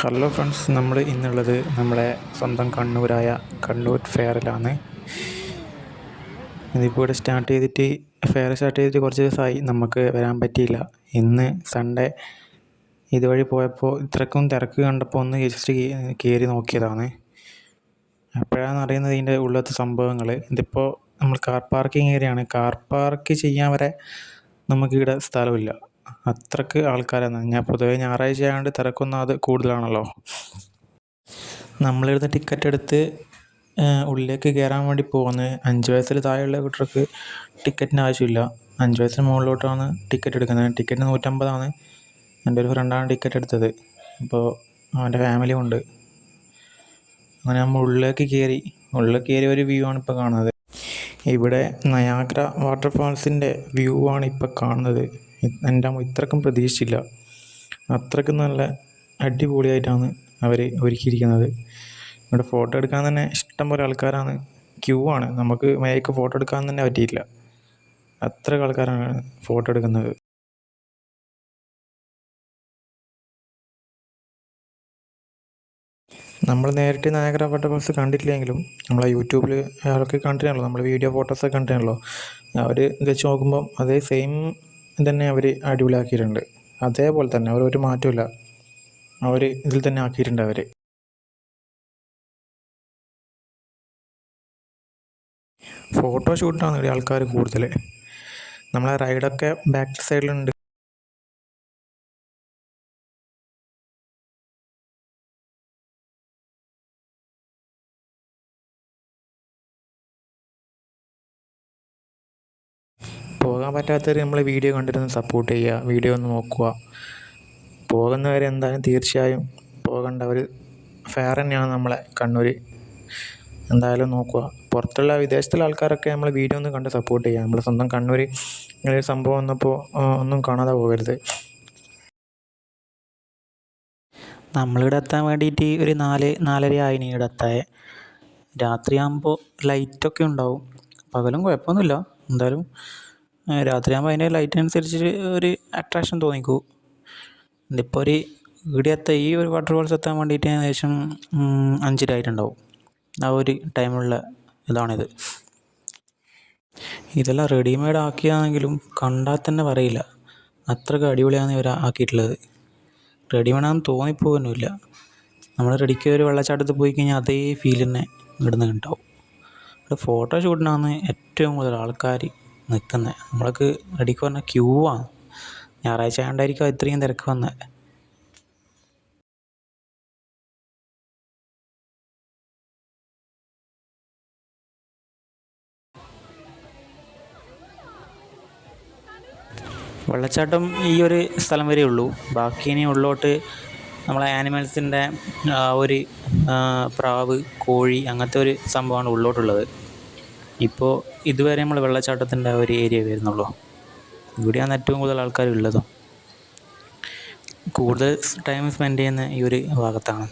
Hello friends നമ്മൾ ഇന്നുള്ളത് നമ്മുടെ സ്വന്തം കണ്ണൂരായ കണ്ണൂർ ഫെയറിലാണ്. ഇതിപ്പോൾ ഇവിടെ സ്റ്റാർട്ട് ചെയ്തിട്ട് ഫെയർ സ്റ്റാർട്ട് ചെയ്തിട്ട് കുറച്ച് ദിവസമായി നമുക്ക് വരാൻ പറ്റിയില്ല. ഇന്ന് സൺഡേ ഇതുവഴി പോയപ്പോൾ ഇത്രക്കും തിരക്ക് കണ്ടപ്പോൾ ഒന്ന് ജസ്റ്റ് കയറി നോക്കിയതാണ്. അപ്പോഴാണ് അറിയുന്നത് ഇതിന്റെ ഉള്ളത്തെ സംഭവങ്ങൾ ഇതിപ്പോൾ നമ്മൾ കാർ പാർക്കിംഗ് ഏരിയയാണ് കാർ പാർക്ക് ചെയ്യാൻ വരെ നമുക്കിവിടെ സ്ഥലമില്ല. അത്രയ്ക്ക് ആൾക്കാരാണ്. ഞാൻ പൊതുവേ ഞായറാഴ്ച ആയതുകൊണ്ട് തിരക്കൊന്നും അത് കൂടുതലാണല്ലോ. നമ്മളിവിടുന്ന് ടിക്കറ്റ് എടുത്ത് ഉള്ളിലേക്ക് കയറാൻ വേണ്ടി പോകുന്നത് അഞ്ച് വയസ്സിൽ താഴെയുള്ള കുട്ടികൾക്ക് ടിക്കറ്റിന് ആവശ്യമില്ല. അഞ്ച് വയസ്സിന് മുകളിലോട്ടാണ് ടിക്കറ്റ് എടുക്കുന്നത്. ടിക്കറ്റ് നൂറ്റമ്പതാണ്. എന്റെ ഒരു ഫ്രണ്ടാണ് ടിക്കറ്റ് എടുത്തത്. അപ്പോൾ അവന്റെ ഫാമിലി ഉണ്ട് അങ്ങനെ നമ്മൾ ഉള്ളിലേക്ക് കയറി ഉള്ളിലേക്ക് കയറി ഒരു വ്യൂ ആണ് ഇപ്പോൾ കാണുന്നത്. ഇവിടെ നയാഗ്ര വാട്ടർഫാൾസിന്റെ വ്യൂ ആണ് ഇപ്പോൾ കാണുന്നത്. എന്റെ അമ്മ ഇത്രക്കും പ്രതീക്ഷിച്ചില്ല. അത്രക്കും നല്ല അടിപൊളിയായിട്ടാണ് അവർ ഒരുക്കിയിരിക്കുന്നത്. ഇവിടെ ഫോട്ടോ എടുക്കാൻ തന്നെ ഇഷ്ടം പോലെ ആൾക്കാരാണ്. ക്യൂ ആണ്. നമുക്ക് മേക്ക് ഫോട്ടോ എടുക്കാൻ തന്നെ പറ്റിയില്ല. അത്ര ആൾക്കാരാണ് ഫോട്ടോ എടുക്കുന്നത്. നമ്മൾ നേരിട്ട് നായകര വാട്ടർഫാൾസ് കണ്ടിട്ടില്ലെങ്കിലും നമ്മളെ യൂട്യൂബിൽ അയാൾക്ക് കണ്ടിട്ടാണല്ലോ നമ്മൾ വീഡിയോ ഫോട്ടോസൊക്കെ കണ്ടിട്ടാണല്ലോ അവർ വെച്ച് നോക്കുമ്പം അതേ സെയിം തന്നെ അവർ അടിപൊളിയാക്കിയിട്ടുണ്ട്. അതേപോലെ തന്നെ അവർ ഒരു മാറ്റമില്ല അവർ ഇതിൽ തന്നെ ആക്കിയിട്ടുണ്ട് അവർ ഫോട്ടോ ഷൂട്ടാണ് ഇവിടെ ആൾക്കാർ കൂടുതൽ നമ്മളെ റൈഡൊക്കെ ബാക്ക് സൈഡിലുണ്ട് പറ്റാത്തവർ നമ്മൾ വീഡിയോ കണ്ടിരുന്ന് സപ്പോർട്ട് ചെയ്യുക വീഡിയോ ഒന്ന് നോക്കുക. പോകുന്നവർ എന്തായാലും തീർച്ചയായും പോകേണ്ട ഒരു ഫെയർ തന്നെയാണ് നമ്മളെ കണ്ണൂർ എന്തായാലും നോക്കുക. പുറത്തുള്ള വിദേശത്തുള്ള ആൾക്കാരൊക്കെ നമ്മൾ വീഡിയോ ഒന്ന് കണ്ട് സപ്പോർട്ട് ചെയ്യുക. നമ്മൾ സ്വന്തം കണ്ണൂർ ഇങ്ങനെ ഒരു സംഭവം വന്നപ്പോൾ ഒന്നും കാണാതെ പോകരുത്. നമ്മളിവിടെ എത്താൻ വേണ്ടിയിട്ട് ഒരു നാല് നാലര ആയിന് ഇവിടെ എത്താൻ. രാത്രിയാകുമ്പോൾ ലൈറ്റൊക്കെ ഉണ്ടാവും. പകലും കുഴപ്പമൊന്നുമില്ല. എന്തായാലും രാത്രിയാകുമ്പോൾ അതിന്റെ ലൈറ്റ് അനുസരിച്ച് ഒരു അട്രാക്ഷൻ തോന്നിക്കൂ. ഇതിപ്പോൾ ഒരു ഇവിടെ ഈ ഒരു വാട്ടർഫാൾസ് എത്താൻ വേണ്ടിയിട്ട് ഏകദേശം അഞ്ചര ആയിട്ടുണ്ടാവും ആ ഒരു ടൈമുള്ള ഇതാണിത്. ഇതെല്ലാം റെഡിമെയ്ഡ് ആക്കിയാണെങ്കിലും കണ്ടാൽ തന്നെ പറയില്ല. അത്രയ്ക്ക് അടിപൊളിയാണ് ഇവർ ആക്കിയിട്ടുള്ളത്. റെഡിമെയ്ഡാണെന്ന് തോന്നിപ്പോകുന്നില്ല നമ്മൾ റെഡിക്ക് ഒരു വെള്ളച്ചാട്ടത്തിൽ പോയി കഴിഞ്ഞാൽ അതേ ഫീൽ തന്നെ ഇവിടുന്ന് ഉണ്ടാവും. ഇവിടെ ഫോട്ടോ ഷൂട്ടിനാണ് ഏറ്റവും കൂടുതൽ ആൾക്കാർ നിൽക്കുന്നത് നമ്മൾക്ക് റെഡിക്ക് പറഞ്ഞാൽ ക്യൂ ആണ്. ഞായറാഴ്ച ആയതുകൊണ്ടായിരിക്കും ഇത്രയും തിരക്ക് വന്നത് വെള്ളച്ചാട്ടം ഈ ഒരു സ്ഥലം വരെ ഉള്ളൂ. ബാക്കി ഇനി ഉള്ളോട്ട് നമ്മളെ ആനിമൽസിന്റെ ഒരു പ്രാവ് കോഴി അങ്ങനത്തെ ഒരു സംഭവമാണ് ഉള്ളോട്ടുള്ളത്. ഇപ്പോൾ ഇതുവരെ നമ്മൾ വെള്ളച്ചാട്ടത്തിന്റെ ഒരു ഏരിയ വരുന്നുള്ളൂ. ഇവിടെയാണ് ഏറ്റവും കൂടുതൽ ആൾക്കാർ ഉള്ളതും കൂടുതൽ ടൈം സ്പെൻഡ് ചെയ്യുന്ന ഈ ഒരു ഭാഗത്താണ്.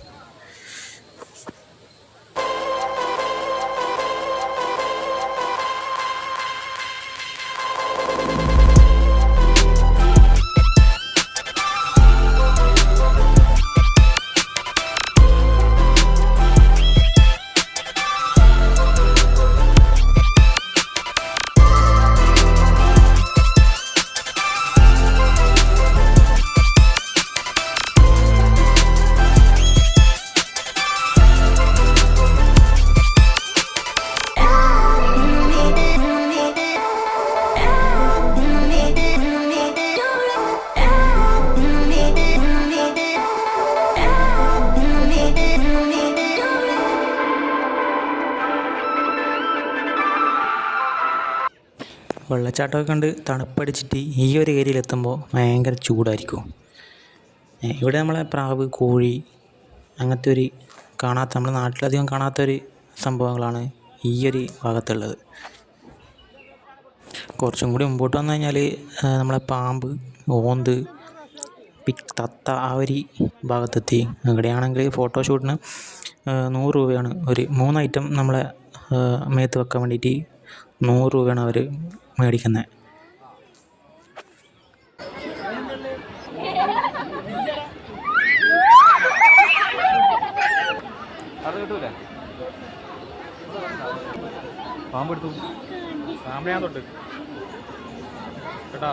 വെള്ളച്ചാട്ടമൊക്കെ കണ്ട് തണുപ്പടിച്ചിട്ട് ഈ ഒരു ഏരിയയിലെത്തുമ്പോൾ ഭയങ്കര ചൂടായിരിക്കും. ഇവിടെ നമ്മളെ പ്രാവ് കോഴി അങ്ങനത്തെ ഒരു കാണാത്ത നമ്മുടെ നാട്ടിലധികം കാണാത്തൊരു സംഭവങ്ങളാണ് ഈ ഒരു ഭാഗത്തുള്ളത്. കുറച്ചും കൂടി മുമ്പോട്ട് വന്നു കഴിഞ്ഞാൽ നമ്മളെ പാമ്പ് ഓന്ത് പി തത്ത ആ ഒരു ഭാഗത്തെത്തി. ഇവിടെയാണെങ്കിൽ ഫോട്ടോഷൂട്ടിന് നൂറ് രൂപയാണ്. ഒരു മൂന്ന് ഐറ്റം നമ്മളെ മേത്ത് വെക്കാൻ വേണ്ടിയിട്ട് നൂറ് രൂപയാണ് അവർ മേടിക്കുന്നത് പാമ്പെടുത്തു പാമ്പ് കേട്ടാ?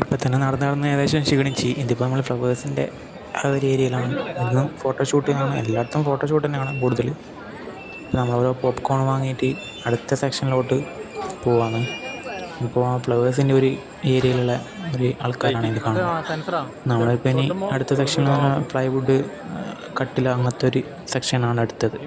ഇപ്പം തന്നെ നടന്ന് നടന്ന് ഏകദേശം ക്ഷീണിച്ച്. ഇതിപ്പോൾ നമ്മൾ ഫ്ലവേഴ്സിന്റെ ആ ഒരു ഏരിയയിലാണ് ഇന്നും ഫോട്ടോഷൂട്ടിനാണ് എല്ലായിടത്തും ഫോട്ടോഷൂട്ട് തന്നെയാണ് കൂടുതൽ നമ്മളോരോ പോപ്കോൺ വാങ്ങിയിട്ട് അടുത്ത സെക്ഷനിലോട്ട് പോവാണ്. ഇപ്പോൾ ആ ഫ്ലവേഴ്സിന്റെ ഒരു ഏരിയയിലുള്ള ഒരു ആൾക്കാരാണ് ഇത് കാണുന്നത്. നമ്മളിപ്പോൾ ഇനി അടുത്ത സെക്ഷൻ പ്ലൈവുഡ് കട്ടില അങ്ങനത്തെ ഒരു സെക്ഷനാണ് അടുത്തത്.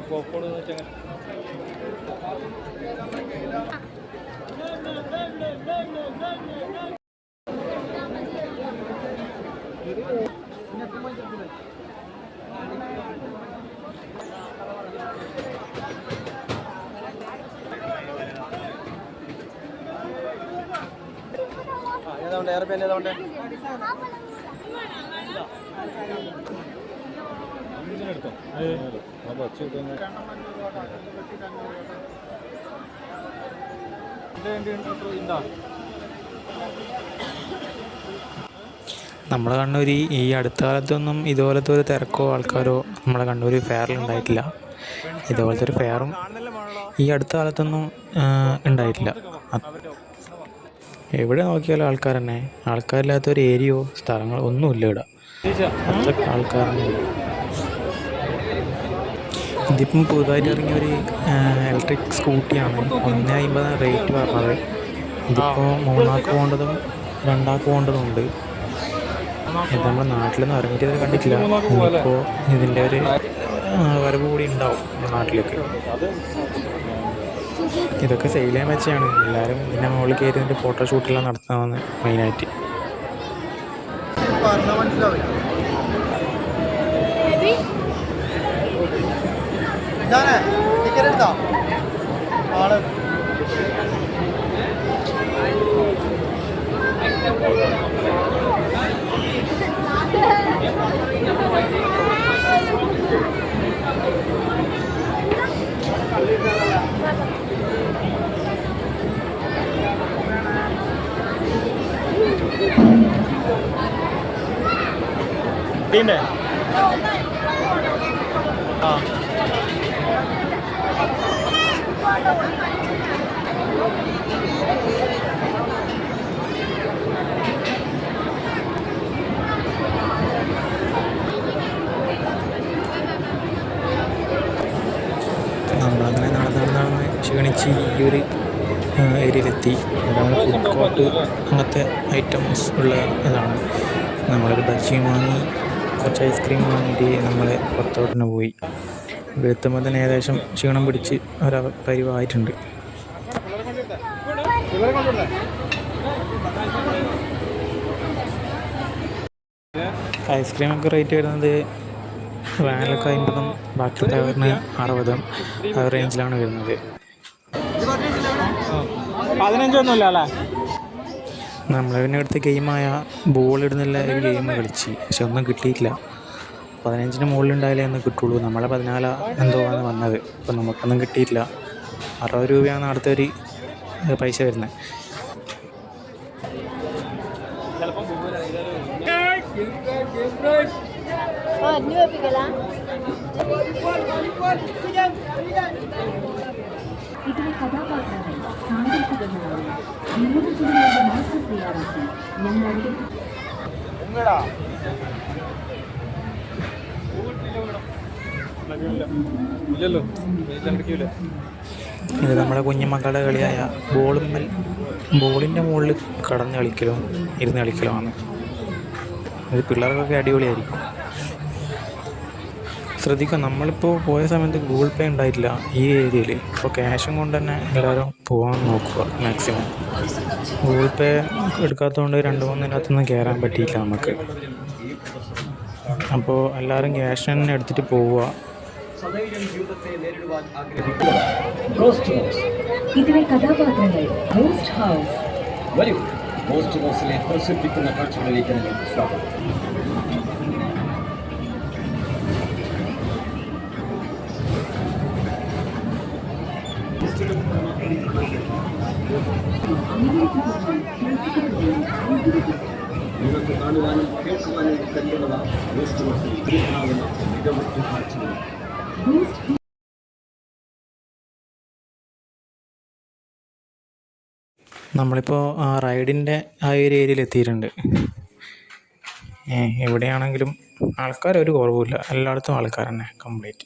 Thank പോപ്കോൺ ഏതാണ്ട് ഏറെ പേര് ഏതാണ്ട് നമ്മുടെ ഈ അടുത്ത കാലത്തൊന്നും ഇതുപോലത്തെ ഒരു തിരക്കോ ആൾക്കാരോ നമ്മുടെ കണ്ണൂർ ഫെയറിൽ ഉണ്ടായിട്ടില്ല. ഇതുപോലത്തെ ഒരു ഫെയറും ഈ അടുത്ത കാലത്തൊന്നും ഉണ്ടായിട്ടില്ല. എവിടെ നോക്കിയാലും ആൾക്കാർ തന്നെ ആൾക്കാരില്ലാത്ത ഒരു ഏരിയയോ സ്ഥലങ്ങളോ ഒന്നുമില്ല ഇവിടെ. അത്ര ആൾക്കാരാണ് ഇതിപ്പം പുതുതായിട്ട് ഇറങ്ങിയ ഒരു ഇലക്ട്രിക് സ്കൂട്ടിയാണ് ഒന്ന് അമ്പത് റേറ്റ് പറഞ്ഞത്. ഇതിപ്പോൾ മൂന്നാൾക്ക് പോകേണ്ടതും രണ്ടാൾക്ക് പോകേണ്ടതും ഉണ്ട്. ഇത് നമ്മുടെ നാട്ടിലൊന്നും ഇറങ്ങിയിട്ട് കണ്ടിട്ടില്ല. ഇപ്പോൾ ഇതിന്റെ ഒരു വരവ് കൂടി ഉണ്ടാവും നാട്ടിലേക്ക്. ഇതൊക്കെ സെയിൽ ചെയ്യാൻ വെച്ചാണ് എല്ലാവരും ഇതിന്റെ മുകളിൽ കയറി ഇതിന്റെ ഫോട്ടോഷൂട്ടെല്ലാം നടത്താമെന്ന് മെയിനായിട്ട് പറഞ്ഞാൽ മനസ്സിലാവില്ല ടീന്റെ ആ. നമ്മളങ്ങനെ നടന്ന് നടന്ന് ക്ഷീണിച്ച് ഈ ഒരു ഏരിയയിലെത്തി. അതാണ് ഫുഡ് കോർട്ട് അങ്ങനത്തെ ഐറ്റംസ് ഉള്ള ഇതാണ്. നമ്മളൊരു ഭക്ഷ്യം വാങ്ങി കുറച്ച് ഐസ്ക്രീം വാങ്ങിയിട്ട് നമ്മൾ പുറത്തോട്ട് തന്നെ പോയി. ഇവിടെ എത്തുമ്പോൾ തന്നെ ഏകദേശം ക്ഷീണം പിടിച്ച് ഒരു പരിവായിട്ടുണ്ട്. ഐസ്ക്രീമൊക്കെ റേറ്റ് വരുന്നത് വാനിലൊക്കെ അമ്പതും ബാക്കി ടവറിന് അറുപതും ആ റേഞ്ചിലാണ് വരുന്നത്. പതിനഞ്ചൊന്നുമില്ല അല്ലേ? നമ്മൾ പിന്നെ ഗെയിമായ ബോൾ ഇടുന്നില്ല ഒരു ഗെയിം കളിച്ച്. പക്ഷെ ഒന്നും കിട്ടിയിട്ടില്ല. പതിനഞ്ചിന് മുകളിലുണ്ടായാലേ ഒന്ന് കിട്ടുള്ളൂ. നമ്മളെ പതിനാല എന്തോ ആണ് വന്നത്. അപ്പം നമുക്കൊന്നും കിട്ടിയിട്ടില്ല. അറുപത് രൂപയാണ് അടുത്ത ഒരു പൈസ വരുന്നത്. kala? ഇതിലെ കഥാപാത്രങ്ങൾ സാങ്കല്പികങ്ങളാണ് വിനോദത്തിനുവേണ്ടി മാത്രം തയ്യാറാക്കി. ഞങ്ങളുടെ ഇത് നമ്മുടെ കുഞ്ഞുമക്കളുടെ കളിയായ ബോളുമ്മൽ ബോളിന്റെ മുകളിൽ കടന്ന് കളിക്കലും ഇരുന്ന് കളിക്കലുമാണ് ഇത് പിള്ളേർക്കൊക്കെ അടിപൊളിയായിരിക്കും. ശ്രദ്ധിക്കുക. നമ്മളിപ്പോൾ പോയ സമയത്ത് ഗൂഗിൾ പേ ഉണ്ടായിട്ടില്ല ഈ ഏരിയയിൽ. ഇപ്പോൾ ക്യാഷും കൊണ്ട് തന്നെ എല്ലാവരും പോകാൻ നോക്കുക മാക്സിമം ഗൂഗിൾ പേ എടുക്കാത്തതുകൊണ്ട് രണ്ട് മൂന്നിനകത്തൊന്നും കയറാൻ പറ്റിയില്ല നമുക്ക്. അപ്പോൾ എല്ലാവരും ക്യാഷ് തന്നെ എടുത്തിട്ട് പോവുക. ഇതിലെ കഥാപാത്രങ്ങൾ ഗോസ്റ്റ് ഹൗസ് വരൂ മോസ്റ്റ് ഹൗസിലെ പ്രസിദ്ധിക്കുന്ന കാഴ്ചകളിലേക്ക് സ്വാഗതം. നിങ്ങൾക്ക് കാണുവാനും നമ്മളിപ്പോൾ റൈഡിന്റെ ആ ഒരു ഏരിയയിൽ എത്തിയിട്ടുണ്ട്. എവിടെയാണെങ്കിലും ആൾക്കാർ ഒരു കുറവുമില്ല. എല്ലായിടത്തും ആൾക്കാർ തന്നെ കംപ്ലീറ്റ്.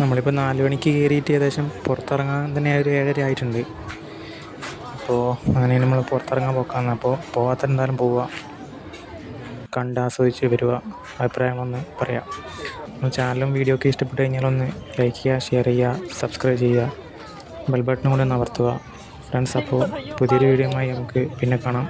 നമ്മളിപ്പോൾ നാല് മണിക്ക് കയറിയിട്ട് ഏകദേശം പുറത്തിറങ്ങാൻ തന്നെ ഒരു ഏഴര ആയിട്ടുണ്ട്. അപ്പോൾ അങ്ങനെ നമ്മൾ പുറത്തിറങ്ങാൻ പോക്കാന്ന്. അപ്പോൾ പോകാത്ത എന്തായാലും പോവുക കണ്ട് ആസ്വദിച്ച് വരിക അഭിപ്രായങ്ങളൊന്ന് പറയാം. ചാനലും വീഡിയോ ഒക്കെ ഇഷ്ടപ്പെട്ട് കഴിഞ്ഞാൽ ഒന്ന് ലൈക്ക് ചെയ്യുക ഷെയർ ചെയ്യുക സബ്സ്ക്രൈബ് ചെയ്യുക ബെൽ ബട്ടൺ കൂടെ ഒന്ന് അമർത്തുക. ഫ്രണ്ട്സ് അപ്പോൾ പുതിയൊരു വീഡിയോയുമായി നമുക്ക് പിന്നെ കാണാം.